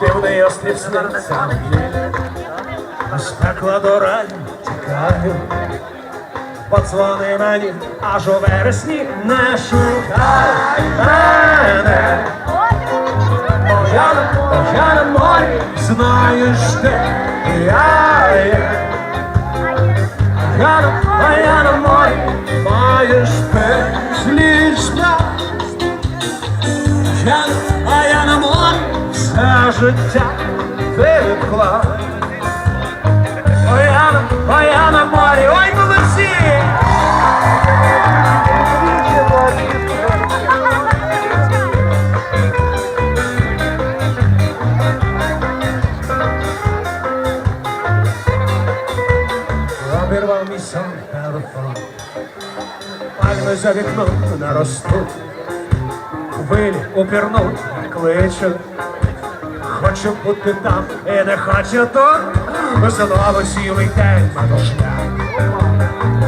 Дивний острів серця Аж пекла до раю тікаю. Подзвони мені, аж у вересні не шукай мене. Бо бо я на морі, знаєш ти, я життя відклав Ой, я а я на морі, ой, молодці! Обірвав мій сон телефон, пальми за вікном наростуть, хвилі упірнуть, кличуть. Хочу бути там і не хочу тут, знову цілий день матушня.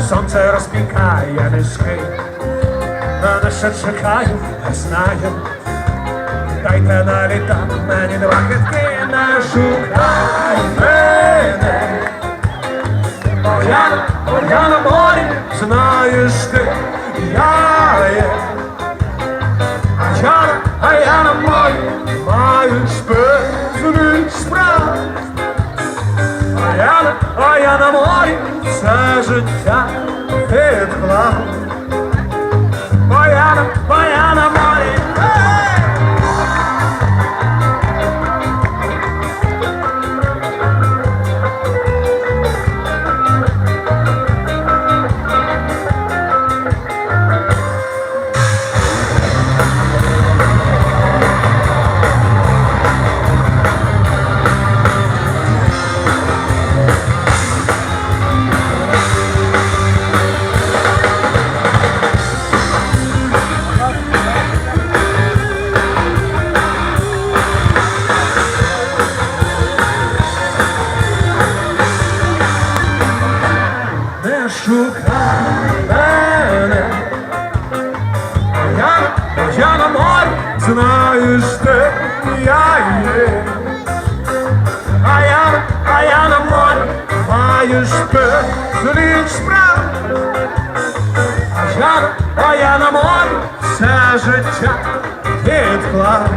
Сонце розпікає низки, а на що чекаю, не знаю. Дайте на літа мені два китки, не шукай мене. Бо я, на- морі, знаєш ти, я є. А я, а я на морі, маю безліч справ. А я, а я на морі, все життя відклав. Шукай мене. Я, я на морі, знаєш ти, я є. А я, а я на морі, маєш безліч справ. А я, а я на морі, все життя відклав.